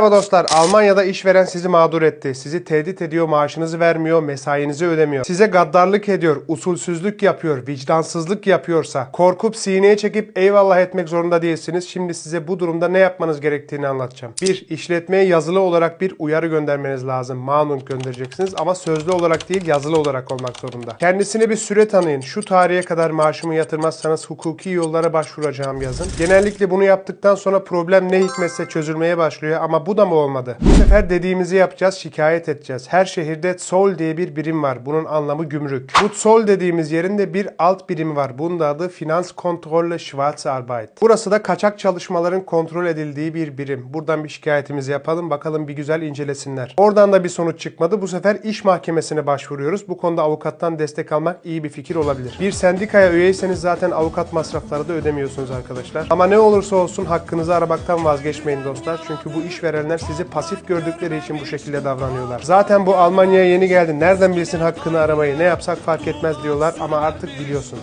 Merhaba dostlar. Almanya'da işveren sizi mağdur etti. Sizi tehdit ediyor, maaşınızı vermiyor, mesainizi ödemiyor. Size gaddarlık ediyor, usulsüzlük yapıyor, vicdansızlık yapıyorsa, korkup sineye çekip eyvallah etmek zorunda değilsiniz. Şimdi size bu durumda ne yapmanız gerektiğini anlatacağım. 1. İşletmeye yazılı olarak bir uyarı göndermeniz lazım. Mahnung göndereceksiniz ama sözlü olarak değil yazılı olarak olmak zorunda. Kendisine bir süre tanıyın. Şu tarihe kadar maaşımı yatırmazsanız hukuki yollara başvuracağım yazın. Genellikle bunu yaptıktan sonra problem ne hikmetse çözülmeye başlıyor ama bu da mı olmadı? Bu sefer dediğimizi yapacağız, şikayet edeceğiz. Her şehirde Zoll diye bir birim var. Bunun anlamı gümrük. Bu Zoll dediğimiz yerin de bir alt birimi var. Bunun da adı Finanzkontrolle Schwarzarbeit. Burası da kaçak çalışmaların kontrol edildiği bir birim. Buradan bir şikayetimizi yapalım. Bakalım bir güzel incelesinler. Oradan da bir sonuç çıkmadı. Bu sefer iş mahkemesine başvuruyoruz. Bu konuda avukattan destek almak iyi bir fikir olabilir. Bir sendikaya üyeyseniz zaten avukat masrafları da ödemiyorsunuz arkadaşlar. Ama ne olursa olsun hakkınızı aramaktan vazgeçmeyin dostlar. Çünkü bu işverenler sizi pasif gördükleri için bu şekilde davranıyorlar. Zaten bu Almanya'ya yeni geldi. Nereden bilsin hakkını aramayı? Ne yapsak fark etmez diyorlar ama artık biliyorsun.